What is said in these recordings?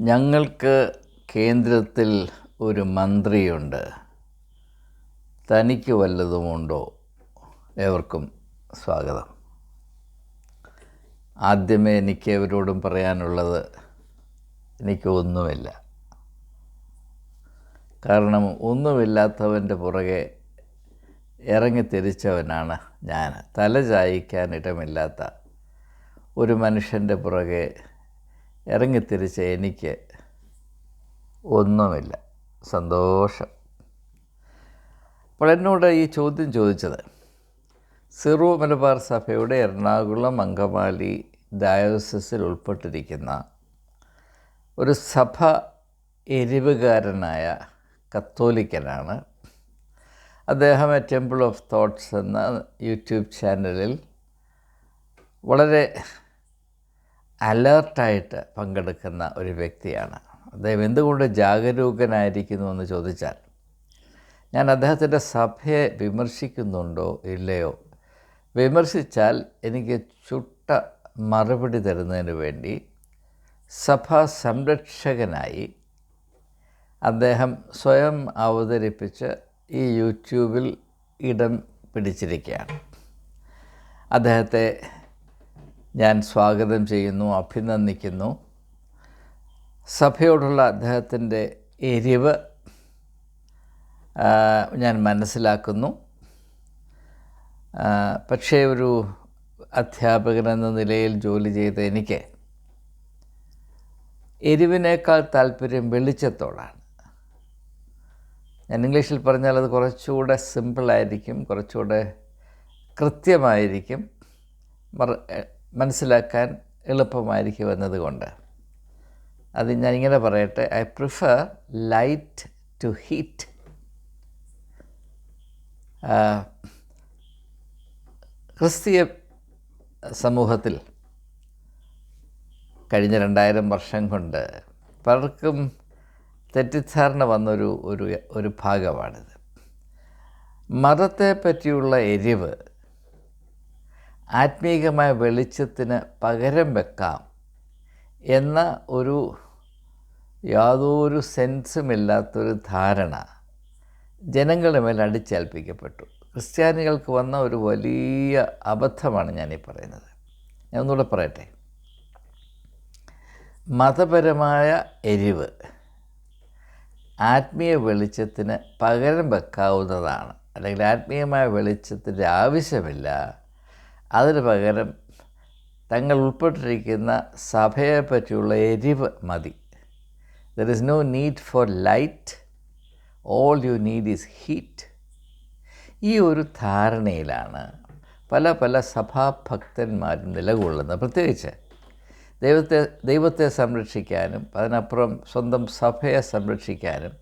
ഞങ്ങൾക്ക് കേന്ദ്രത്തിൽ ഒരു മന്ത്രിയുണ്ട്. തനിക്ക് വല്ലതുമുണ്ടോ ഏവർക്കും സ്വാഗതം. ആദ്യമേ എനിക്ക് അവരോടും പറയാനുള്ളത് എനിക്ക് ഒന്നുമില്ല. കാരണം ഒന്നുമില്ലാത്തവന്റെ പുറകെ ഇറങ്ങി തിരിച്ചവനാണ് ഞാൻ. തല ചായ്ക്കാൻ ഇടമില്ലാത്ത ഒരു മനുഷ്യന്റെ പുറകെ ഇറങ്ങിത്തിരിച്ച എനിക്ക് ഒന്നുമില്ല. സന്തോഷം. അപ്പോൾ എന്നോട് ഈ ചോദ്യം ചോദിച്ചത് സിറോ മലബാർ സഭയുടെ എറണാകുളം അങ്കമാലി ഡയോസിൽ ഉൾപ്പെട്ടിരിക്കുന്ന ഒരു സഭ എരിവുകാരനായ കത്തോലിക്കനാണ്. അദ്ദേഹം ടെമ്പിൾ ഓഫ് തോട്ട്സ് എന്ന യൂട്യൂബ് ചാനലിൽ വളരെ അലേർട്ടായിട്ട് പങ്കെടുക്കുന്ന ഒരു വ്യക്തിയാണ്. അദ്ദേഹം എന്തുകൊണ്ട് ജാഗരൂകനായിരിക്കുന്നു എന്ന് ചോദിച്ചാൽ ഞാൻ അദ്ദേഹത്തിന്റെ സഭയെ വിമർശിക്കുന്നുണ്ടോ ഇല്ലയോ? വിമർശിച്ചാൽ എനിക്ക് ചുട്ട മറുപടി തരുന്നതിന് വേണ്ടി സഭാ സംരക്ഷകനായി അദ്ദേഹം സ്വയം അവതരിപ്പിച്ച് ഈ യൂട്യൂബിൽ ഇടം പിടിച്ചിരിക്കുകയാണ്. അദ്ദേഹത്തെ ഞാൻ സ്വാഗതം ചെയ്യുന്നു അഭിനന്ദിക്കുന്നു. സഭയോടുള്ള അദ്ദേഹത്തിന്റെ എരിവ് ഞാൻ മനസ്സിലാക്കുന്നു. പക്ഷേ ഒരു അധ്യാപകൻ എന്ന നിലയിൽ ജോലി ചെയ്ത എനിക്ക് എരിവിനേക്കാൾ താല്പര്യം വെളിച്ചത്തോടാണ്. ഞാൻ ഇംഗ്ലീഷിൽ പറഞ്ഞാൽ അത് കുറച്ചുകൂടെ സിമ്പിളായിരിക്കും കുറച്ചുകൂടെ കൃത്യമായിരിക്കും. മനസ്സിലാക്കാൻ എളുപ്പമായിരിക്കും എന്നതുകൊണ്ട്. അത് ഞാനിങ്ങനെ പറയട്ടെ. I prefer light to heat ക്രിസ്തീയ സമൂഹത്തിൽ കഴിഞ്ഞ രണ്ടായിരം വർഷം കൊണ്ട് പലർക്കും തെറ്റിദ്ധാരണ വന്നൊരു ഒരു ഒരു ഭാഗമാണിത്. മതത്തെ പറ്റിയുള്ള എരിവ് ആത്മീകമായ വെളിച്ചത്തിന് പകരം വെക്കാം എന്ന ഒരു യാതൊരു സെൻസുമില്ലാത്തൊരു ധാരണ ജനങ്ങളുടെ മേൽ അടിച്ചേൽപ്പിക്കപ്പെട്ടു. ക്രിസ്ത്യാനികൾക്ക് വന്ന ഒരു വലിയ അബദ്ധമാണ് ഞാനീ പറയുന്നത്. ഞാൻ ഒന്നുകൂടെ പറയട്ടെ. മതപരമായ എരിവ് ആത്മീയ വെളിച്ചത്തിന് പകരം വെക്കാവുന്നതാണ്. അല്ലെങ്കിൽ ആത്മീയമായ വെളിച്ചത്തിന്റെ ആവശ്യമില്ല. അതിന് പകരം തങ്ങൾ ഉൾപ്പെട്ടിരിക്കുന്ന സഭയെ പറ്റിയുള്ള എരിവ് മതി. There is no need for light all you need is heat ഈ ഒരു ധാരണയിലാണ് പല പല സഭാഭക്തന്മാരും നിലകൊള്ളുന്നത്. പ്രത്യേകിച്ച് ദൈവത്തെ ദൈവത്തെ സംരക്ഷിക്കാനും അതിനപ്പുറം സ്വന്തം സഭയെ സംരക്ഷിക്കാനും.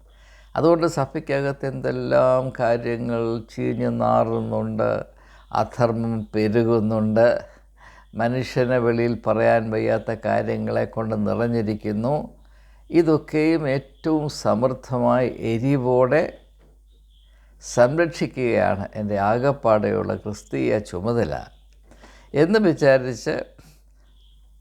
അതുകൊണ്ട് സഭയ്ക്കകത്ത് എന്തെല്ലാം കാര്യങ്ങൾ ചീഞ്ഞു നാറുന്നുണ്ട്. അധർമ്മം പെരുകുന്നുണ്ട്. മനുഷ്യനെ വെളിയിൽ പറയാൻ വയ്യാത്ത കാര്യങ്ങളെ കൊണ്ട് നിറഞ്ഞിരിക്കുന്നു. ഇതൊക്കെയും ഏറ്റവും സമൃദ്ധമായി എരിവോടെ സംരക്ഷിക്കുകയാണ് എന്റെ ആകപ്പാടെയുള്ള ക്രിസ്തീയ ചുമതല. എന്ന് വിചാരിച്ച്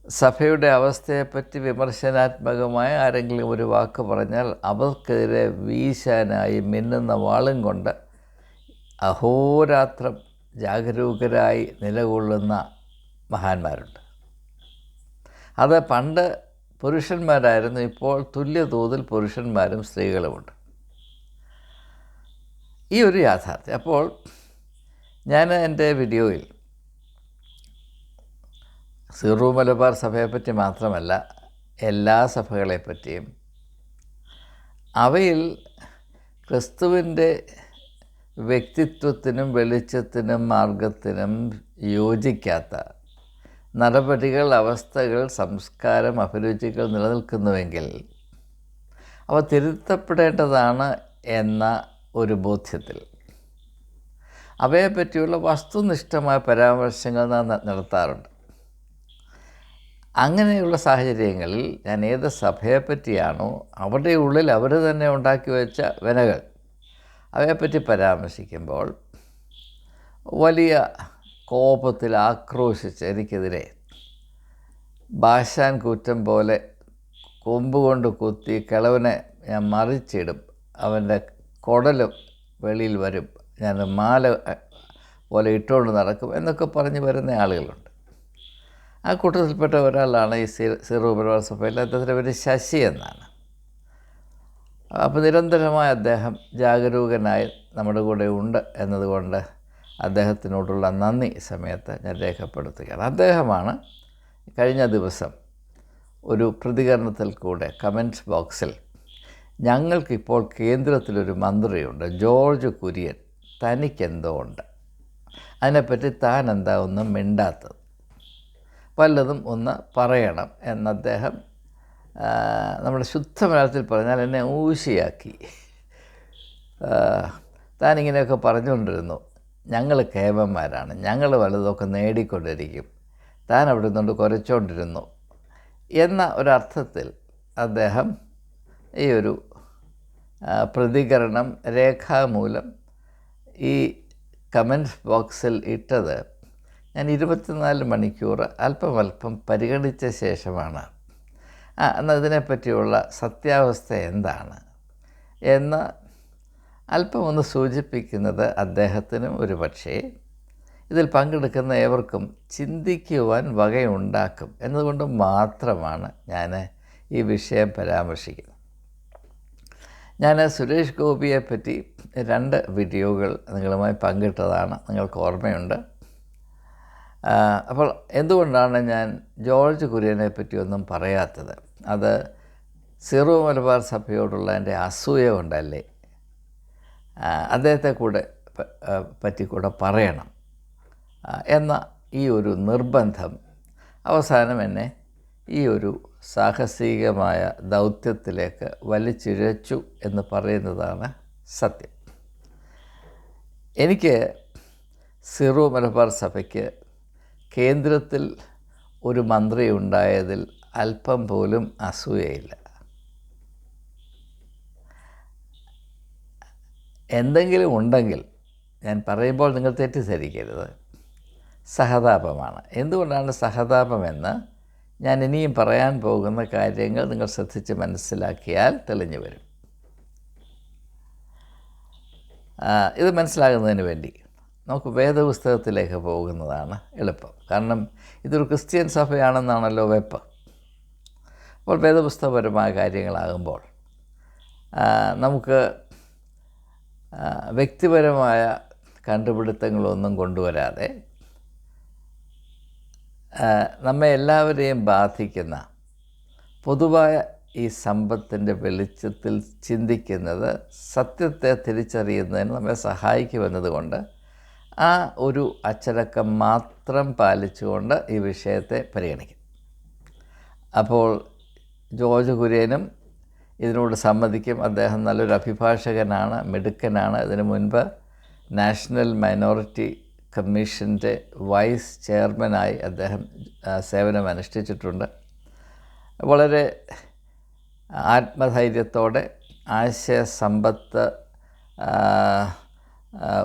സഭയുടെ അവസ്ഥയെപ്പറ്റി വിമർശനാത്മകമായ ആരെങ്കിലും ഒരു വാക്ക് പറഞ്ഞാൽ അവർക്കെതിരെ വീശാനായി മിന്നുന്ന വാളും കൊണ്ട് അഹോരാത്രം ജാഗരൂകരായി നിലകൊള്ളുന്ന മഹാന്മാരുണ്ട്. അത് പണ്ട് പുരുഷന്മാരായിരുന്നു ഇപ്പോൾ തുല്യ തോതിൽ പുരുഷന്മാരും സ്ത്രീകളുമുണ്ട്. ഈ ഒരു യാഥാർത്ഥ്യം. അപ്പോൾ ഞാൻ എന്റെ വീഡിയോയിൽ സീറോ മലബാർ സഭയെപ്പറ്റി മാത്രമല്ല എല്ലാ സഭകളെപ്പറ്റിയും അവയിൽ ക്രിസ്തുവിന്റെ വ്യക്തിത്വത്തിനും വെളിച്ചത്തിനും മാർഗത്തിനും യോജിക്കാത്ത നടപടികൾ അവസ്ഥകൾ സംസ്കാരം അഭിരുചികൾ നിലനിൽക്കുന്നുവെങ്കിൽ അവ തിരുത്തപ്പെടേണ്ടതാണ് എന്ന ഒരു ബോധ്യത്തിൽ. അവയെപ്പറ്റിയുള്ള വസ്തുനിഷ്ഠമായ പരാമർശങ്ങൾ നാം നടത്താറുണ്ട്. അങ്ങനെയുള്ള സാഹചര്യങ്ങളിൽ ഞാൻ ഏത് സഭയെപ്പറ്റിയാണോ അവരുടെ ഉള്ളിൽ അവർ തന്നെ ഉണ്ടാക്കി വെച്ച വിനകൾ അവയെപ്പറ്റി പരാമർശിക്കുമ്പോൾ വലിയ കോപത്തിൽ ആക്രോശിച്ച് എനിക്കെതിരെ ഭാഷാൻ കൂറ്റം പോലെ കൊമ്പ് കൊണ്ട് കുത്തി കിളവനെ ഞാൻ മറിച്ചിടും. അവന്റെ കുടലും വെളിയിൽ വരും. ഞാൻ മാല പോലെ ഇട്ടുകൊണ്ട് നടക്കും എന്നൊക്കെ പറഞ്ഞ് വരുന്ന ആളുകളുണ്ട്. ആ കൂട്ടത്തിൽപ്പെട്ട ഒരാളാണ് ഈ സിറോ സഭയിൽ അദ്ദേഹത്തിന്റെ പേര് ശശി എന്നാണ്. അപ്പോൾ നിരന്തരമായ അദ്ദേഹം ജാഗരൂകനായി നമ്മുടെ കൂടെ ഉണ്ട് എന്നതുകൊണ്ട് അദ്ദേഹത്തിനോടുള്ള നന്ദി സമയത്ത് ഞാൻ രേഖപ്പെടുത്തുകയാണ്. അദ്ദേഹമാണ് കഴിഞ്ഞ ദിവസം ഒരു പ്രതികരണത്തിൽ കൂടെ കമന്റ് ബോക്സിൽ ഞങ്ങൾക്കിപ്പോൾ കേന്ദ്രത്തിലൊരു മന്ത്രിയുണ്ട് ജോർജ് കുര്യൻ. തനിക്കെന്തോ ഉണ്ട് അതിനെപ്പറ്റി താൻ എന്താ ഒന്നും മിണ്ടാത്തത്? പലതും ഒന്ന് പറയണം എന്ന് അദ്ദേഹം നമ്മുടെ ശുദ്ധ മലയാളത്തിൽ പറഞ്ഞാൽ എന്നെ ഊശിയാക്കി. താനിങ്ങനെയൊക്കെ പറഞ്ഞുകൊണ്ടിരുന്നു. ഞങ്ങൾ കേമന്മാരാണ്. ഞങ്ങൾ വലുതൊക്കെ നേടിക്കൊണ്ടിരിക്കും. താൻ അവിടെ നിന്നുകൊണ്ട് കുരച്ചുകൊണ്ടിരുന്നു എന്ന ഒരർത്ഥത്തിൽ അദ്ദേഹം ഈ ഒരു പ്രതികരണം രേഖാമൂലം ഈ കമന്റ് ബോക്സിൽ ഇട്ടത് ഞാൻ ഇരുപത്തിനാല് മണിക്കൂർ അല്പം അല്പം പരിഗണിച്ച ശേഷമാണ്. എന്നാൽ സത്യാവസ്ഥ എന്താണ് എന്ന് അല്പം ഒന്ന് സൂചിപ്പിക്കുന്നത് അദ്ദേഹത്തിനും ഒരു പക്ഷേ ഇതിൽ പങ്കെടുക്കുന്ന ഏവർക്കും ചിന്തിക്കുവാൻ വകയുണ്ടാക്കും എന്നതുകൊണ്ട് മാത്രമാണ് ഞാൻ ഈ വിഷയം പരാമർശിക്കുന്നത്. ഞാൻ സുരേഷ് ഗോപിയെ പറ്റി രണ്ട് വീഡിയോകൾ നിങ്ങളുമായി പങ്കിട്ടതാണ്. നിങ്ങൾക്ക് ഓർമ്മയുണ്ട്. അപ്പോൾ എന്തുകൊണ്ടാണ് ഞാൻ ജോർജ് കുര്യനെ പറ്റിയൊന്നും പറയാത്തത്? അത് സിറോ മലബാർ സഭയോടുള്ള എന്റെ അസൂയ കൊണ്ടല്ലേ അദ്ദേഹത്തെ കൂടെ പറയണം എന്ന ഈ ഒരു നിർബന്ധം അവസാനം എന്നെ ഈ ഒരു സാഹസികമായ ദൗത്യത്തിലേക്ക് വലിച്ചിഴച്ചു എന്ന് പറയുന്നതാണ് സത്യം. എനിക്ക് സിറോ മലബാർ സഭയ്ക്ക് കേന്ദ്രത്തിൽ ഒരു മന്ത്രി ഉണ്ടായതിൽ അല്പം പോലും അസൂയയില്ല. എന്തെങ്കിലും ഉണ്ടെങ്കിൽ ഞാൻ പറയുമ്പോൾ നിങ്ങൾ തെറ്റിദ്ധരിക്കരുത്. സഹതാപമാണ്. എന്തുകൊണ്ടാണ് സഹതാപമെന്ന് ഞാൻ ഇനിയും പറയാൻ പോകുന്ന കാര്യങ്ങൾ നിങ്ങൾ ശ്രദ്ധിച്ച് മനസ്സിലാക്കിയാൽ തെളിഞ്ഞു വരും. ഇത് മനസ്സിലാകുന്നതിന് വേണ്ടി നമുക്ക് വേദപുസ്തകത്തിലേക്ക് പോകുന്നതാണ് എളുപ്പം. കാരണം ഇതൊരു ക്രിസ്ത്യൻ സഭയാണെന്നാണല്ലോ വെപ്പ്. അപ്പോൾ വേദപുസ്തകപരമായ കാര്യങ്ങളാകുമ്പോൾ നമുക്ക് വ്യക്തിപരമായ കണ്ടുപിടുത്തങ്ങളൊന്നും കൊണ്ടുവരാതെ നമ്മെ എല്ലാവരെയും ബാധിക്കുന്ന പൊതുവായ ഈ സമ്പത്തിന്റെ വെളിച്ചത്തിൽ ചിന്തിക്കുന്നത് സത്യത്തെ തിരിച്ചറിയുന്നതിന് നമ്മെ സഹായിക്കുമെന്നതുകൊണ്ട് ആ ഒരു അച്ചടക്കം മാത്രം പാലിച്ചുകൊണ്ട് ഈ വിഷയത്തെ പരിഗണിക്കും. അപ്പോൾ ജോർജ് കുര്യനും ഇതിനോട് സമ്മതിക്കും. അദ്ദേഹം നല്ലൊരു അഭിഭാഷകനാണ് മിടുക്കനാണ്. ഇതിനു മുൻപ് നാഷണൽ മൈനോറിറ്റി കമ്മീഷന്റെ വൈസ് ചെയർമാനായി അദ്ദേഹം സേവനം അനുഷ്ഠിച്ചിട്ടുണ്ട്. വളരെ ആത്മധൈര്യത്തോടെ ആശയസമ്പത്ത്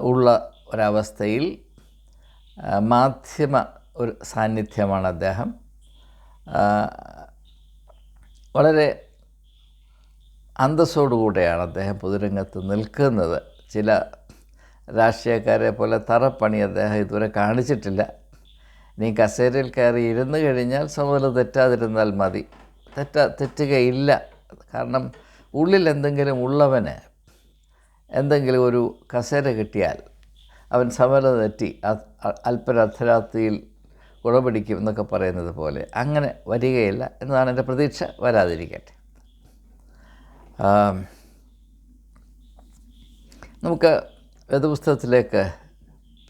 ഉള്ള ഒരവസ്ഥയിൽ മാധ്യമ ഒരു സാന്നിധ്യമാണ് അദ്ദേഹം. വളരെ അന്തസ്സോടുകൂടെയാണ് അദ്ദേഹം പൊതുരംഗത്ത് നിൽക്കുന്നത്. ചില രാഷ്ട്രീയക്കാരെ പോലെ തറപ്പണി അദ്ദേഹം ഇതുവരെ കാണിച്ചിട്ടില്ല. നീ കസേരയിൽ കയറി ഇരുന്ന് കഴിഞ്ഞാൽ സമൂഹം തെറ്റാതിരുന്നാൽ മതി. തെറ്റ തെറ്റുകയില്ല. കാരണം ഉള്ളിൽ എന്തെങ്കിലും ഉള്ളവന് എന്തെങ്കിലും ഒരു കസേര കിട്ടിയാൽ അവൻ സമരം തെറ്റി അ- അ- അല്പരർദ്ധരാത്രിയിൽ കുടപിടിക്കും എന്നൊക്കെ പറയുന്നത് പോലെ അങ്ങനെ വരികയില്ല എന്നതാണ് എന്റെ പ്രതീക്ഷ. വരാതിരിക്കട്ടെ. നമുക്ക് വേദപുസ്തകത്തിലേക്ക്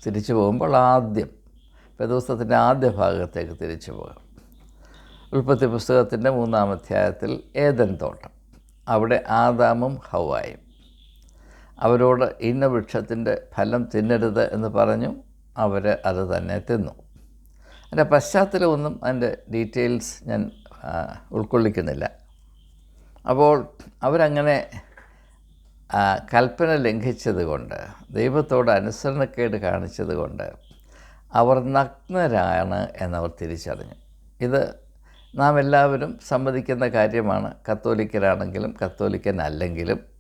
തിരിച്ചു പോകുമ്പോൾ ആദ്യം വേദപുസ്തകത്തിന്റെ ആദ്യ ഭാഗത്തേക്ക് തിരിച്ചു പോകാം. ഉൽപ്പത്തി പുസ്തകത്തിന്റെ മൂന്നാം അധ്യായത്തിൽ ഏതൻ തോട്ടം. അവിടെ ആദാമും ഹവായും. അവരോട് ഇന്ന വൃക്ഷത്തിന്റെ ഫലം തിന്നരുത് എന്ന് പറഞ്ഞു. അവർ അത് തന്നെ തിന്നു. അതിന്റെ പശ്ചാത്തലമൊന്നും അതിന്റെ ഡീറ്റെയിൽസ് ഞാൻ ഉൾക്കൊള്ളിക്കുന്നില്ല. അപ്പോൾ അവരങ്ങനെ കൽപ്പന ലംഘിച്ചത് കൊണ്ട് ദൈവത്തോട് അനുസരണക്കേട് കാണിച്ചത് കൊണ്ട് അവർ നഗ്നരാണ് എന്നവർ തിരിച്ചറിഞ്ഞു. ഇത് നാം എല്ലാവരും സമ്മതിക്കുന്ന കാര്യമാണ്. കത്തോലിക്കരാണെങ്കിലും കത്തോലിക്കൻ അല്ലെങ്കിലും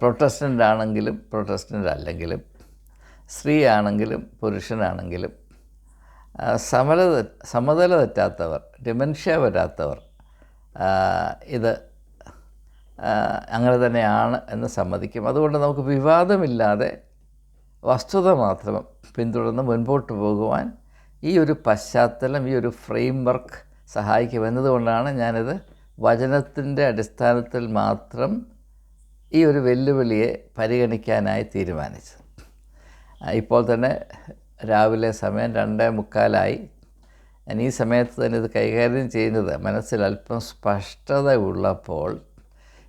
പ്രൊട്ടസ്റ്റന്റ് ആണെങ്കിലും പ്രൊട്ടസ്റ്റന്റ് അല്ലെങ്കിലും സ്ത്രീ ആണെങ്കിലും പുരുഷനാണെങ്കിലും സമല സമതല തെറ്റാത്തവർ ഡിമെൻഷ്യ വരാത്തവർ ഇത് അങ്ങനെ തന്നെയാണ് എന്ന് സമ്മതിക്കും. അതുകൊണ്ട് നമുക്ക് വിവാദമില്ലാതെ വസ്തുത മാത്രം പിന്തുടർന്ന് മുൻപോട്ട് പോകുവാൻ ഈ ഒരു പശ്ചാത്തലം ഈ ഒരു ഫ്രെയിം വർക്ക് സഹായിക്കും എന്നതുകൊണ്ടാണ് ഞാനിത് വചനത്തിന്റെ അടിസ്ഥാനത്തിൽ മാത്രം ഈ ഒരു വെല്ലുവിളിയെ പരിഗണിക്കാനായി തീരുമാനിച്ചത്. ഇപ്പോൾ തന്നെ രാവിലെ സമയം രണ്ടേ മുക്കാലായി. ഞാൻ ഈ സമയത്ത് തന്നെ ഇത് കൈകാര്യം ചെയ്യുന്നത് മനസ്സിൽ അല്പം സ്പഷ്ടത ഉള്ളപ്പോൾ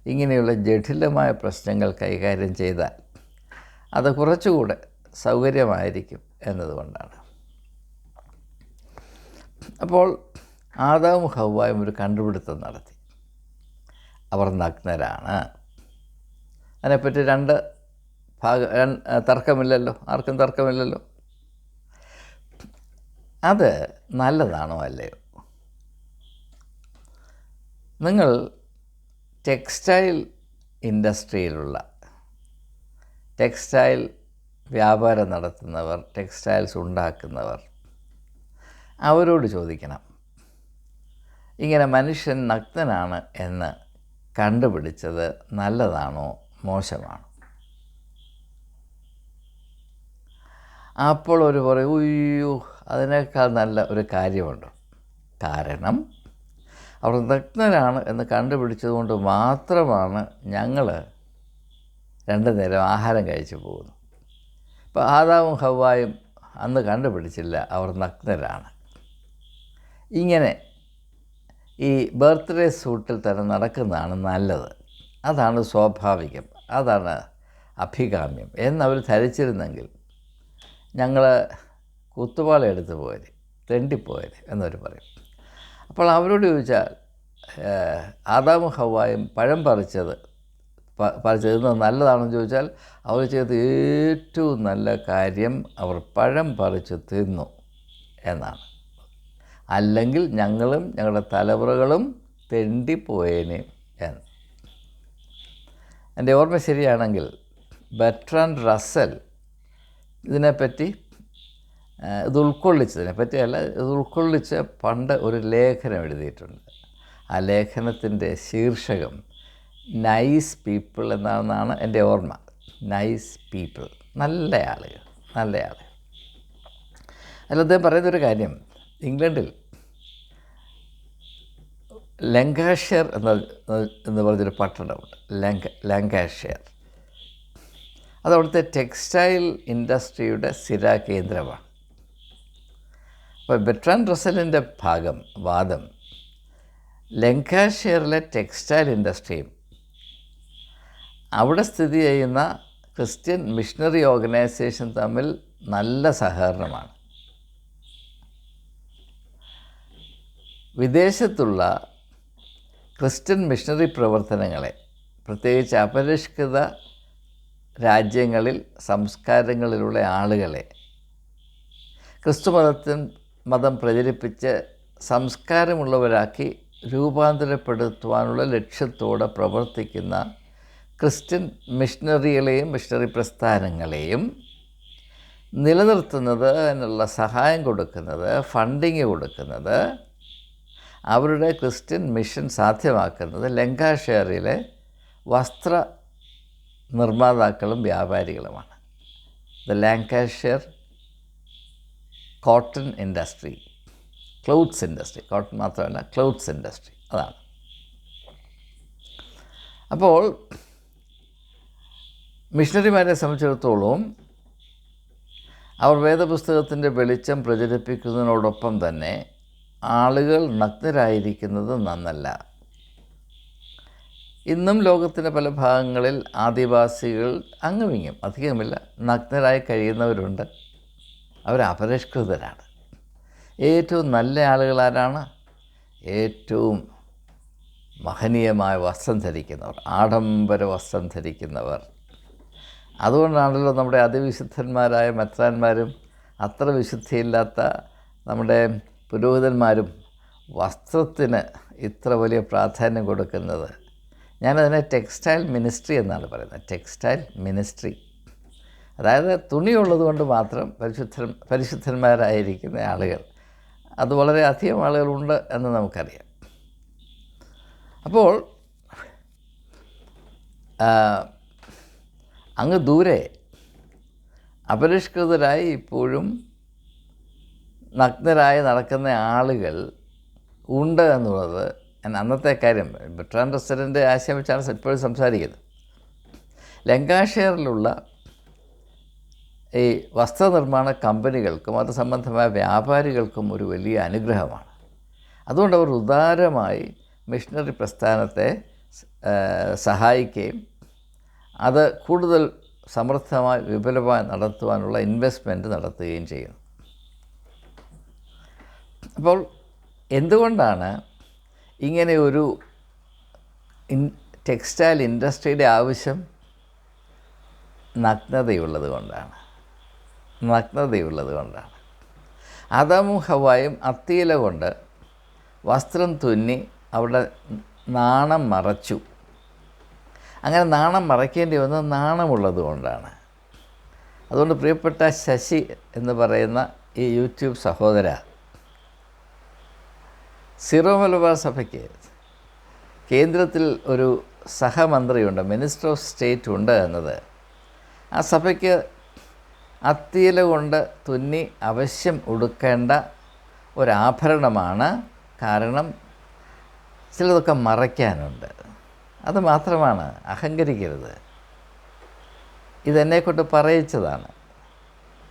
ഇങ്ങനെയുള്ള ജഠിലമായ പ്രശ്നങ്ങൾ കൈകാര്യം ചെയ്താൽ അത് കുറച്ചുകൂടെ സൗകര്യമായിരിക്കും എന്നതുകൊണ്ടാണ്. അപ്പോൾ ആദാവും ഹൗവായും ഒരു കണ്ടുപിടുത്തം നടത്തി. അവർ നഗ്നരാണ്. അതിനെപ്പറ്റി രണ്ട് ഭാഗ തർക്കമില്ലല്ലോ. ആർക്കും തർക്കമില്ലല്ലോ. അത് നല്ലതാണോ അല്ലയോ? നിങ്ങൾ ടെക്സ്റ്റൈൽ ഇൻഡസ്ട്രിയിലുള്ള ടെക്സ്റ്റൈൽ വ്യാപാരം നടത്തുന്നവർ ടെക്സ്റ്റൈൽസ് ഉണ്ടാക്കുന്നവർ അവരോട് ചോദിക്കണം. ഇങ്ങനെ മനുഷ്യൻ നഗ്നനാണ് എന്ന് കണ്ടുപിടിച്ചത് നല്ലതാണോ മോശമാണോ? അപ്പോൾ ഒരു പറയും ഉയ്യോ അതിനേക്കാൾ നല്ല ഒരു കാര്യമുണ്ട്. കാരണം അവർ നഗ്നരാണ് എന്ന് കണ്ടുപിടിച്ചതുകൊണ്ട് മാത്രമാണ് ഞങ്ങൾ രണ്ടു നേരം ആഹാരം കഴിച്ചു പോകുന്നു ഇപ്പോൾ ആദാവും ഹവായും അന്ന് കണ്ടുപിടിച്ചില്ല അവർ നഗ്നരാണ്. ഇങ്ങനെ ഈ ബർത്ത്ഡേ സൂട്ടിൽ തന്നെ നടക്കുന്നതാണ് നല്ലത്. അതാണ് സ്വാഭാവികം അതാണ് അഭികാമ്യം എന്നവർ ധരിച്ചിരുന്നെങ്കിൽ ഞങ്ങൾ കുത്തുപാള എടുത്ത് പോയത് തെണ്ടിപ്പോയത് എന്നവർ പറയും. അപ്പോൾ അവരോട് ചോദിച്ചാൽ ആദാമും ഹവായും പഴം പറിച്ചത് പറിച്ചത് നല്ലതാണെന്ന് ചോദിച്ചാൽ അവർ ചെയ്ത ഏറ്റവും നല്ല കാര്യം അവർ പഴം പറിച്ച് തിന്നു എന്നാണ്. അല്ലെങ്കിൽ ഞങ്ങളും ഞങ്ങളുടെ തലമുറകളും തെണ്ടിപ്പോയേനെ എന്ന്. എന്റെ ഓർമ്മ ശരിയാണെങ്കിൽ ബെട്രാൻ റസൽ ഇതിനെപ്പറ്റി ഇത് ഉൾക്കൊള്ളിച്ചതിനെ പറ്റിയല്ല ഇത് ഉൾക്കൊള്ളിച്ച് പണ്ട് ഒരു ലേഖനം എഴുതിയിട്ടുണ്ട്. ആ ലേഖനത്തിന്റെ ശീർഷകം നൈസ് പീപ്പിൾ എന്നാണെന്നാണ് എന്റെ ഓർമ്മ. നൈസ് പീപ്പിൾ നല്ല ആളുകൾ നല്ല ആളുകൾ. അതിൽ അദ്ദേഹം പറയുന്നൊരു കാര്യം ഇംഗ്ലണ്ടിൽ ലങ്കാഷെയർ എന്ന എന്ന് പറഞ്ഞൊരു പട്ടണമുണ്ട്. ലങ്ക ലങ്കാഷെയർ. അത് അവിടുത്തെ ടെക്സ്റ്റൈൽ ഇൻഡസ്ട്രിയുടെ സ്ഥിര കേന്ദ്രമാണ് അപ്പോൾ ബെട്രാൻ റസലിന്റെ ഭാഗം വാദം ലങ്കാഷെയറിലെ ടെക്സ്റ്റൈൽ ഇൻഡസ്ട്രിയും അവിടെ സ്ഥിതി ചെയ്യുന്ന ക്രിസ്ത്യൻ മിഷണറി ഓർഗനൈസേഷൻ തമ്മിൽ നല്ല സഹകരണമാണ്. വിദേശത്തുള്ള ക്രിസ്ത്യൻ മിഷണറി പ്രവർത്തനങ്ങളെ പ്രത്യേകിച്ച് അപരിഷ്കൃത രാജ്യങ്ങളിൽ സംസ്കാരങ്ങളിലുള്ള ആളുകളെ ക്രിസ്തുമതത്തിൻ മതം പ്രചരിപ്പിച്ച് സംസ്കാരമുള്ളവരാക്കി രൂപാന്തരപ്പെടുത്തുവാനുള്ള ലക്ഷ്യത്തോടെ പ്രവർത്തിക്കുന്ന ക്രിസ്ത്യൻ മിഷണറികളെയും മിഷണറി പ്രസ്ഥാനങ്ങളെയും നിലനിർത്തുന്നത് അതിനുള്ള സഹായം കൊടുക്കുന്നത് ഫണ്ടിങ് കൊടുക്കുന്നത് അവരുടെ ക്രിസ്ത്യൻ മിഷൻ സാധ്യമാക്കുന്നത് ലങ്കാഷെയറിലെ വസ്ത്ര നിർമ്മാതാക്കളും വ്യാപാരികളുമാണ്. The Lancashire cotton industry clothes industry cotton മാത്രമല്ല ക്ലൗത്ത്സ് ഇൻഡസ്ട്രി അതാണ്. അപ്പോൾ മിഷണറിമാരെ സംബന്ധിച്ചിടത്തോളം അവർ വേദപുസ്തകത്തിന്റെ വെളിച്ചം പ്രചരിപ്പിക്കുന്നതിനോടൊപ്പം തന്നെ ആളുകൾ നഗ്നരായിരിക്കുന്നത് നന്നല്ല. ഇന്നും ലോകത്തിന്റെ പല ഭാഗങ്ങളിൽ ആദിവാസികൾ അങ്ങുമിങ്ങും അധികമില്ല. നഗ്നരായി കഴിയുന്നവരുണ്ട്. അവർ അപരിഷ്കൃതരാണ് ഏറ്റവും നല്ല ആളുകൾ ആരാണ്? ഏറ്റവും മഹനീയമായ വസ്ത്രം ധരിക്കുന്നവർ ആഡംബര വസ്ത്രം ധരിക്കുന്നവർ. അതുകൊണ്ടാണല്ലോ നമ്മുടെ അതിവിശുദ്ധന്മാരായ മെത്രാന്മാരും അത്ര വിശുദ്ധിയില്ലാത്ത നമ്മുടെ പുരോഹിതന്മാരും വസ്ത്രത്തിന് ഇത്ര വലിയ പ്രാധാന്യം കൊടുക്കുന്നത്. ഞാനതിനെ ടെക്സ്റ്റൈൽ മിനിസ്ട്രി എന്നാണ് പറയുന്നത്. ടെക്സ്റ്റൈൽ മിനിസ്ട്രി അതായത് തുണിയുള്ളത് കൊണ്ട് മാത്രം പരിശുദ്ധ പരിശുദ്ധന്മാരായിരിക്കുന്ന ആളുകൾ. അത് വളരെ അധികം ആളുകളുണ്ട് എന്ന് നമുക്കറിയാം. അപ്പോൾ അങ്ങ് ദൂരെ അപരിഷ്കൃതരായി ഇപ്പോഴും നഗ്നരായി നടക്കുന്ന ആളുകൾ ഉണ്ട് എന്നുള്ളത് അന്നത്തെ കാര്യം ബ്രിട്ടാൻ റെസ്റ്റോറന്റ് ആശയം വെച്ചാണ് ഇപ്പോഴും സംസാരിക്കുന്നത് ലങ്കാഷെയറിലുള്ള ഈ വസ്ത്രനിർമ്മാണ കമ്പനികൾക്കും അത് സംബന്ധമായ വ്യാപാരികൾക്കും ഒരു വലിയ അനുഗ്രഹമാണ്. അതുകൊണ്ട് അവർ ഉദാരമായി മിഷണറി പ്രസ്ഥാനത്തെ സഹായിക്കുകയും അത് കൂടുതൽ സമൃദ്ധമായി വിപുലമായി നടത്തുവാനുള്ള ഇൻവെസ്റ്റ്മെന്റ് നടത്തുകയും ചെയ്യുന്നു. അപ്പോൾ എന്തുകൊണ്ടാണ് ഇങ്ങനെ ഒരു ഇൻ ടെക്സ്റ്റൈൽ ഇൻഡസ്ട്രിയുടെ ആവശ്യം നഗ്നതയുള്ളത് കൊണ്ടാണ്. നഗ്നതയുള്ളത് കൊണ്ടാണ്. ആദാമും ഹവായും അത്തിയില കൊണ്ട് വസ്ത്രം തുന്നി അവിടെ നാണം മറച്ചു. അങ്ങനെ നാണം മറയ്ക്കേണ്ടി വന്നത് നാണമുള്ളത് കൊണ്ടാണ്. അതുകൊണ്ട് പ്രിയപ്പെട്ട ശശി എന്ന് പറയുന്ന ഈ യൂട്യൂബ് സഹോദര സിറോ മലബാർ സഭയ്ക്ക് കേന്ദ്രത്തിൽ ഒരു സഹമന്ത്രിയുണ്ട് മിനിസ്റ്റർ ഓഫ് സ്റ്റേറ്റ് ഉണ്ട് എന്നത്. ആ സഭയ്ക്ക് അത്തിയില കൊണ്ട് തുന്നി അവശ്യം ഉടുക്കേണ്ട ഒരാഭരണമാണ്. കാരണം ചിലതൊക്കെ മറയ്ക്കാനുണ്ട്. അത് മാത്രമാണ് അഹങ്കരിക്കരുത്. ഇതെന്നെക്കൊണ്ട് പറയിച്ചതാണ്.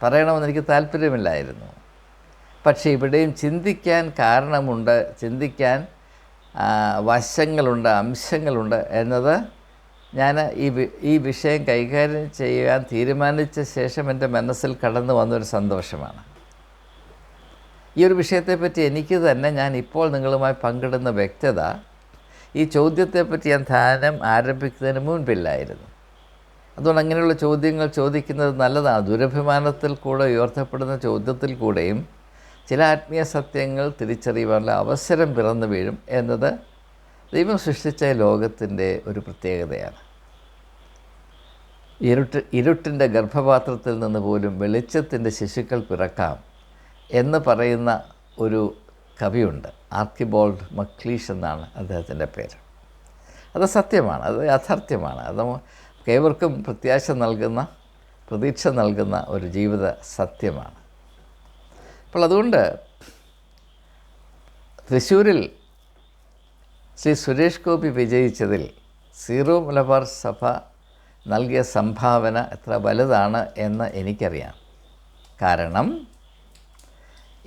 പറയണമെന്ന് എനിക്ക് താല്പര്യമില്ലായിരുന്നു. പക്ഷേ ഇവിടെയും ചിന്തിക്കാൻ കാരണമുണ്ട് ചിന്തിക്കാൻ വശങ്ങളുണ്ട് അംശങ്ങളുണ്ട് എന്നത് ഞാൻ ഈ ഈ വിഷയം കൈകാര്യം ചെയ്യാൻ തീരുമാനിച്ച ശേഷം എന്റെ മനസ്സിൽ കടന്നു വന്നൊരു സന്തോഷമാണ്. ഈ ഒരു വിഷയത്തെപ്പറ്റി എനിക്ക് തന്നെ ഞാൻ ഇപ്പോൾ നിങ്ങളുമായി പങ്കിടുന്ന വ്യക്തത ഈ ചോദ്യത്തെപ്പറ്റി ഞാൻ ധ്യാനം ആരംഭിക്കുന്നതിന് മുൻപില്ലായിരുന്നു. അതുകൊണ്ട് അങ്ങനെയുള്ള ചോദ്യങ്ങൾ ചോദിക്കുന്നത് നല്ലതാണ്. ദുരഭിമാനത്തിൽ കൂടെ ഉയർത്തപ്പെടുന്ന ചോദ്യത്തിൽ കൂടെയും ചില ആത്മീയ സത്യങ്ങൾ തിരിച്ചറിയുവാനുള്ള അവസരം പിറന്നു വീഴും എന്നത് ദൈവം സൃഷ്ടിച്ച ലോകത്തിന്റെ ഒരു പ്രത്യേകതയാണ്. ഇരുട്ട് ഇരുട്ടിന്റെ ഗർഭപാത്രത്തിൽ നിന്ന് പോലും വെളിച്ചത്തിന്റെ ശിശുക്കൾ പിറക്കാം എന്ന് പറയുന്ന ഒരു കവിയുണ്ട്. ആർക്കിബോൾഡ് മക്ലീഷ് എന്നാണ് അദ്ദേഹത്തിന്റെ പേര്. അത് സത്യമാണ് അത് യാഥാർത്ഥ്യമാണ്. അത് ഏവർക്കും പ്രത്യാശ നൽകുന്ന പ്രതീക്ഷ നൽകുന്ന ഒരു ജീവിത സത്യമാണ്. അപ്പോൾ അതുകൊണ്ട് തൃശ്ശൂരിൽ ശ്രീ സുരേഷ് ഗോപി വിജയിച്ചതിൽ സീറോ മലബാർ സഭ നൽകിയ സംഭാവന എത്ര വലുതാണ് എന്ന് എനിക്കറിയാം. കാരണം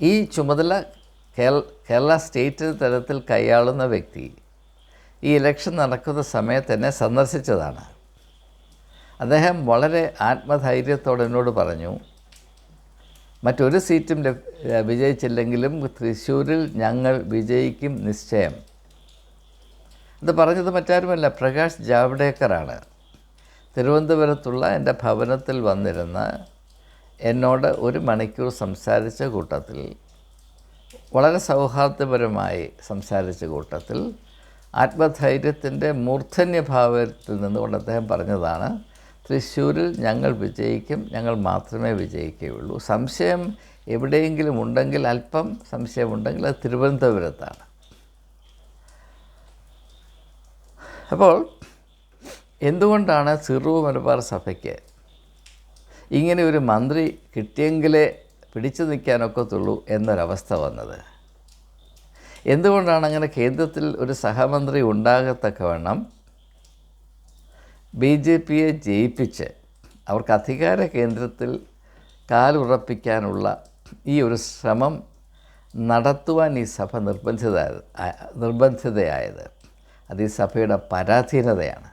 ഈ ചുമതല കേരള സ്റ്റേറ്റ് തലത്തിൽ കൈയാളുന്ന വ്യക്തി ഈ ഇലക്ഷൻ നടക്കുന്ന സമയത്ത് എന്നെ സന്ദർശിച്ചതാണ്. അദ്ദേഹം വളരെ ആത്മധൈര്യത്തോടെ എന്നോട് പറഞ്ഞു മറ്റൊരു സീറ്റും വിജയിച്ചില്ലെങ്കിലും തൃശ്ശൂരിൽ ഞങ്ങൾ വിജയിക്കും നിശ്ചയം. ഇത് പറഞ്ഞത് മറ്റാരുമല്ല പ്രകാശ് ജാവ്ഡേക്കറാണ് തിരുവനന്തപുരത്തുള്ള എന്റെ ഭവനത്തിൽ വന്നിരുന്ന എന്നോട് ഒരു മണിക്കൂർ സംസാരിച്ച കൂട്ടത്തിൽ വളരെ സൗഹാർദ്ദപരമായി സംസാരിച്ച കൂട്ടത്തിൽ ആത്മധൈര്യത്തിന്റെ മൂർധന്യഭാവത്തിൽ നിന്നുകൊണ്ട് അദ്ദേഹം പറഞ്ഞതാണ് തൃശ്ശൂരിൽ ഞങ്ങൾ വിജയിക്കും ഞങ്ങൾ മാത്രമേ വിജയിക്കുകയുള്ളൂ. സംശയം എവിടെയെങ്കിലും ഉണ്ടെങ്കിൽ അല്പം സംശയമുണ്ടെങ്കിൽ അത് തിരുവനന്തപുരത്താണ്. അപ്പോൾ എന്തുകൊണ്ടാണ് സിറു മലബാർ സഭയ്ക്ക് ഇങ്ങനെ ഒരു മന്ത്രി കിട്ടിയെങ്കിലേ പിടിച്ചു നിൽക്കാനൊക്കത്തുള്ളൂ എന്നൊരവസ്ഥ വന്നത്? എന്തുകൊണ്ടാണ് അങ്ങനെ കേന്ദ്രത്തിൽ ഒരു സഹമന്ത്രി ഉണ്ടാകത്തക്കവണ്ണം ബി ജെ പിയെ ജയിപ്പിച്ച് അവർക്ക് അധികാര കേന്ദ്രത്തിൽ കാലുറപ്പിക്കാനുള്ള ഈ ഒരു ശ്രമം നടത്തുവാൻ ഈ സഭ നിർബന്ധിത നിർബന്ധിതയായത്. അത് ഈ സഭയുടെ പരാധീനതയാണ്.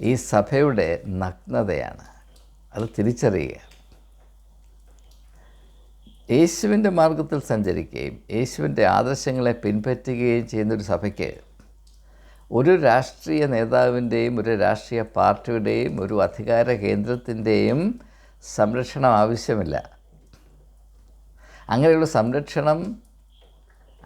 ഈ സഭയുടെ നഗ്നതയാണ്. അത് തിരിച്ചറിയുക. യേശുവിന്റെ മാർഗത്തിൽ സഞ്ചരിക്കുകയും യേശുവിന്റെ ആദർശങ്ങളെ പിൻപറ്റുകയും ചെയ്യുന്നൊരു സഭയ്ക്ക് ഒരു രാഷ്ട്രീയ നേതാവിന്റെയും ഒരു രാഷ്ട്രീയ പാർട്ടിയുടെയും ഒരു അധികാര കേന്ദ്രത്തിന്റെയും സംരക്ഷണം ആവശ്യമില്ല. അങ്ങനെയുള്ള സംരക്ഷണം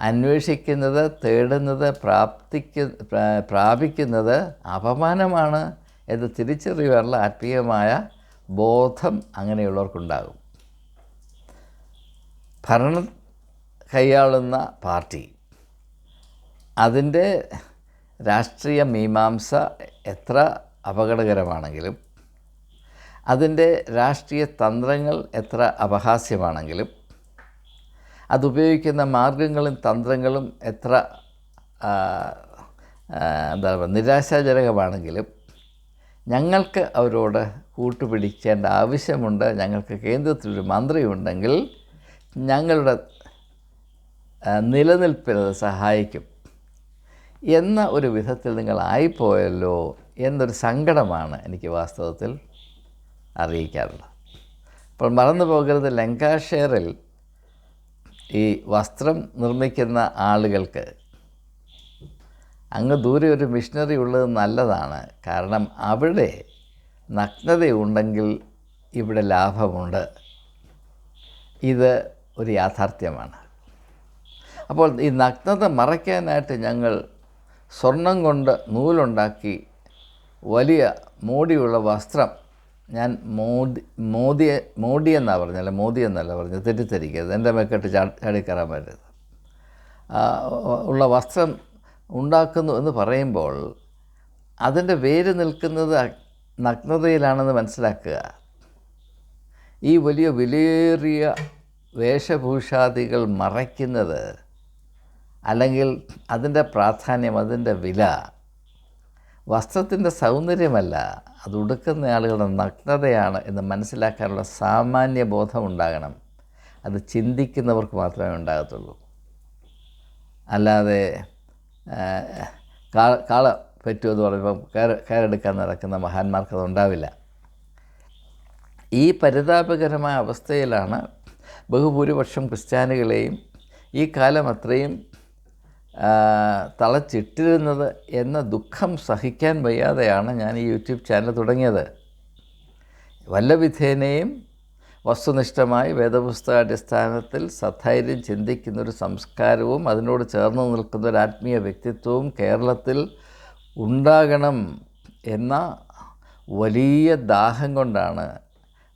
അന്വേഷിക്കുന്നത് തേടുന്നത് പ്രാപ്തിക്ക് പ്രാ- പ്രാപിക്കുന്നത് അപമാനമാണ് എന്ന് തിരിച്ചറിയാനുള്ള ആത്മീയമായ ബോധം അങ്ങനെയുള്ളവർക്കുണ്ടാകും. ഭരണം കൈയാളുന്ന പാർട്ടി അതിന്റെ രാഷ്ട്രീയ മീമാംസ എത്ര അപകടകരമാണെങ്കിലും അതിന്റെ രാഷ്ട്രീയ തന്ത്രങ്ങൾ എത്ര അപഹാസ്യമാണെങ്കിലും അതുപയോഗിക്കുന്ന മാർഗങ്ങളും തന്ത്രങ്ങളും എത്ര എന്താ പറയുക നിരാശാജനകമാണെങ്കിലും ഞങ്ങൾക്ക് അവരോട് കൂട്ടുപിടിക്കേണ്ട ആവശ്യമുണ്ട് ഞങ്ങൾക്ക് കേന്ദ്രത്തിലൊരു മന്ത്രിയുണ്ടെങ്കിൽ ഞങ്ങളുടെ നിലനിൽപ്പിനത് സഹായിക്കും. എന്ന ഒരു വിധത്തിൽ നിങ്ങളായിപ്പോയല്ലോ എന്നൊരു സങ്കടമാണ് എനിക്ക് വാസ്തവത്തിൽ അറിയിക്കാറുള്ളത്. അപ്പോൾ മറന്നു പോകരുത് ലങ്കാഷെയറിൽ ഈ വസ്ത്രം നിർമ്മിക്കുന്ന ആളുകൾക്ക് അങ്ങ് ദൂരെ ഒരു മിഷനറി ഉള്ളത് നല്ലതാണ്. കാരണം അവിടെ നഗ്നതയുണ്ടെങ്കിൽ ഇവിടെ ലാഭമുണ്ട്. ഇത് ഒരു യാഥാർത്ഥ്യമാണ്. അപ്പോൾ ഈ നഗ്നത മറയ്ക്കാനായിട്ട് ഞങ്ങൾ സ്വർണം കൊണ്ട് നൂലുണ്ടാക്കി വലിയ മോടിയുള്ള വസ്ത്രം ഞാൻ മോദി മോദിയെ മോഡി എന്നാണ് മോദി എന്നല്ല പറഞ്ഞത് തെറ്റിദ്ധരിക്കരുത്. എന്റെ മെക്കെട്ട് ചാടിക്കയറാൻ പറ്റരുത് ഉള്ള വസ്ത്രം ഉണ്ടാക്കുന്നു എന്ന് പറയുമ്പോൾ അതിന്റെ വേര് നിൽക്കുന്നത് നഗ്നതയിലാണെന്ന് മനസ്സിലാക്കുക. ഈ വലിയ വിലയേറിയ വേഷഭൂഷാദികൾ മറയ്ക്കുന്നത് അല്ലെങ്കിൽ അതിന്റെ പ്രാധാന്യം അതിന്റെ വില വസ്ത്രത്തിന്റെ സൗന്ദര്യമല്ല. അത് ഉടുക്കുന്ന ആളുകളുടെ നഗ്നതയാണ് എന്ന് മനസ്സിലാക്കാനുള്ള സാമാന്യ ബോധം ഉണ്ടാകണം. അത് ചിന്തിക്കുന്നവർക്ക് മാത്രമേ ഉണ്ടാകത്തുള്ളൂ. അല്ലാതെ കാള പറ്റുമെന്ന് പറയുമ്പോൾ കയർ കയറെടുക്കാൻ നടക്കുന്ന മഹാന്മാർക്ക് അത് ഉണ്ടാവില്ല. ഈ പരിതാപകരമായ അവസ്ഥയിലാണ് ബഹുഭൂരിപക്ഷം ക്രിസ്ത്യാനികളെയും ഈ കാലം അത്രയും തളച്ചിട്ടിരുന്നത് എന്ന ദുഃഖം സഹിക്കാൻ വയ്യാതെയാണ് ഞാൻ ഈ യൂട്യൂബ് ചാനൽ തുടങ്ങിയത്. വല്ല വിധേനയും വസ്തുനിഷ്ഠമായി വേദപുസ്തകാടിസ്ഥാനത്തിൽ സധൈര്യം ചിന്തിക്കുന്നൊരു സംസ്കാരവും അതിനോട് ചേർന്ന് നിൽക്കുന്ന ഒരു ആത്മീയ വ്യക്തിത്വവും കേരളത്തിൽ ഉണ്ടാകണം എന്ന വലിയ ദാഹം കൊണ്ടാണ്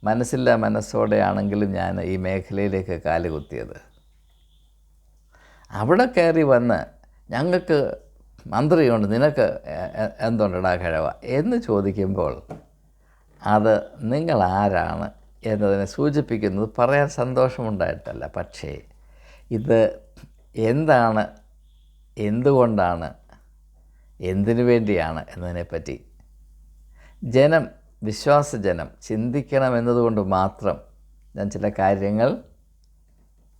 മനസ്സില്ല മനസ്സോടെയാണെങ്കിലും ഞാൻ ഈ മേഖലയിലേക്ക് കാലുകുത്തിയത്. അവിടെ വന്ന് ഞങ്ങൾക്ക് മന്ത്രിയുണ്ട് നിനക്ക് എന്തുണ്ടടാ കിഴവ എന്ന് ചോദിക്കുമ്പോൾ അത് നിങ്ങൾ ആരാണ് എന്നതിനെ സൂചിപ്പിക്കുന്നത് പറയാൻ സന്തോഷമുണ്ടായിട്ടല്ല. പക്ഷേ ഇത് എന്താണ് എന്തുകൊണ്ടാണ് എന്തിനു വേണ്ടിയാണ് എന്നതിനെപ്പറ്റി ജനം വിശ്വാസജനം ചിന്തിക്കണം എന്നതുകൊണ്ട് മാത്രം ഞാൻ ചില കാര്യങ്ങൾ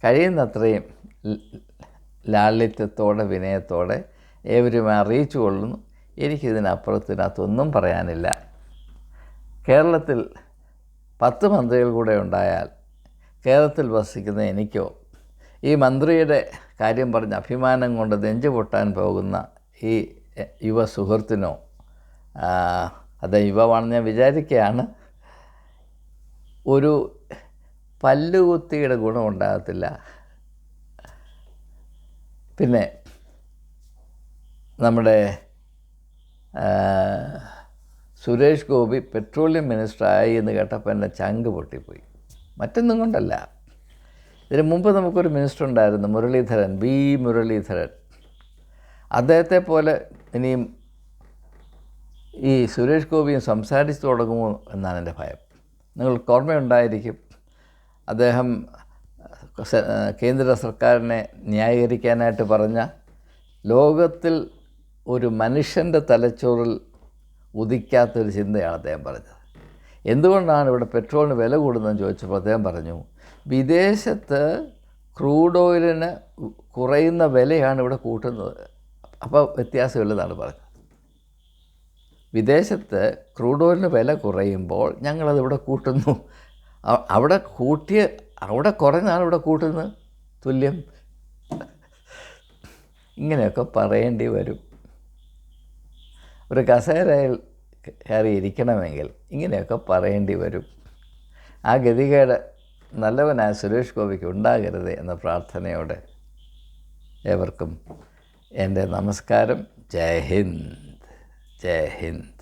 കഴിയുന്നത്രയും ലാളിത്യത്തോടെ വിനയത്തോടെ ഏവരും അറിയിച്ചു കൊള്ളുന്നു. എനിക്കിതിനപ്പുറത്തിനകത്തൊന്നും പറയാനില്ല. കേരളത്തിൽ പത്ത് മന്ത്രികൾ കൂടെ ഉണ്ടായാൽ കേരളത്തിൽ വസിക്കുന്ന എനിക്കോ ഈ മന്ത്രിയുടെ കാര്യം പറഞ്ഞ് അഭിമാനം കൊണ്ട് നെഞ്ചു പൊട്ടാൻ പോകുന്ന ഈ യുവ സുഹൃത്തിനോ അത് യുവമാണെന്ന് ഞാൻ വിചാരിക്കുകയാണ് ഒരു പല്ലുകുത്തിയുടെ ഗുണമുണ്ടാകത്തില്ല. പിന്നെ നമ്മുടെ സുരേഷ് ഗോപി പെട്രോളിയം മിനിസ്റ്ററായി എന്ന് കേട്ടപ്പോൾ എന്റെ ചങ്ക് പൊട്ടിപ്പോയി. മറ്റൊന്നും കൊണ്ടല്ല. ഇതിന് മുമ്പ് നമുക്കൊരു മിനിസ്റ്റർ ഉണ്ടായിരുന്നു മുരളീധരൻ ബി മുരളീധരൻ. അദ്ദേഹത്തെ പോലെ ഇനിയും ഈ സുരേഷ് ഗോപിയും സംസാരിച്ചു തുടങ്ങുമോ എന്നാണ് എന്റെ ഭയം. നിങ്ങൾക്ക് ഓർമ്മയുണ്ടായിരിക്കും അദ്ദേഹം കേന്ദ്ര സർക്കാരിനെ ന്യായീകരിക്കാനായിട്ട് പറഞ്ഞ ലോകത്തിൽ ഒരു മനുഷ്യന്റെ തലച്ചോറിൽ ഉദിക്കാത്തൊരു ചിന്തയാണ് അദ്ദേഹം പറഞ്ഞത്. എന്തുകൊണ്ടാണ് ഇവിടെ പെട്രോളിന് വില കൂടുന്നതെന്ന് ചോദിച്ചപ്പോൾ അദ്ദേഹം പറഞ്ഞു വിദേശത്ത് ക്രൂഡ് ഓയിലിന് കുറയുന്ന വിലയാണ് ഇവിടെ കൂട്ടുന്നത്. അപ്പോൾ വ്യത്യാസമില്ലെന്നാണ് പറഞ്ഞത്. വിദേശത്ത് ക്രൂഡ് ഓയിലിന് വില കുറയുമ്പോൾ ഞങ്ങളത് ഇവിടെ കൂട്ടുന്നു. അവിടെ കൂട്ടിയ അവിടെ കുറഞ്ഞാണ് ഇവിടെ കൂട്ടുന്ന തുല്യം. ഇങ്ങനെയൊക്കെ പറയേണ്ടി വരും. ഒരു കസേരയിൽ കയറി ഇരിക്കണമെങ്കിൽ ഇങ്ങനെയൊക്കെ പറയേണ്ടി വരും. ആ ഗതികേട് നല്ലവനായ സുരേഷ് ഗോപിക്ക് ഉണ്ടാകരുത് എന്ന പ്രാർത്ഥനയോടെ ഏവർക്കും എന്റെ നമസ്കാരം. ജയ് ഹിന്ദ്. ജയ് ഹിന്ദ്.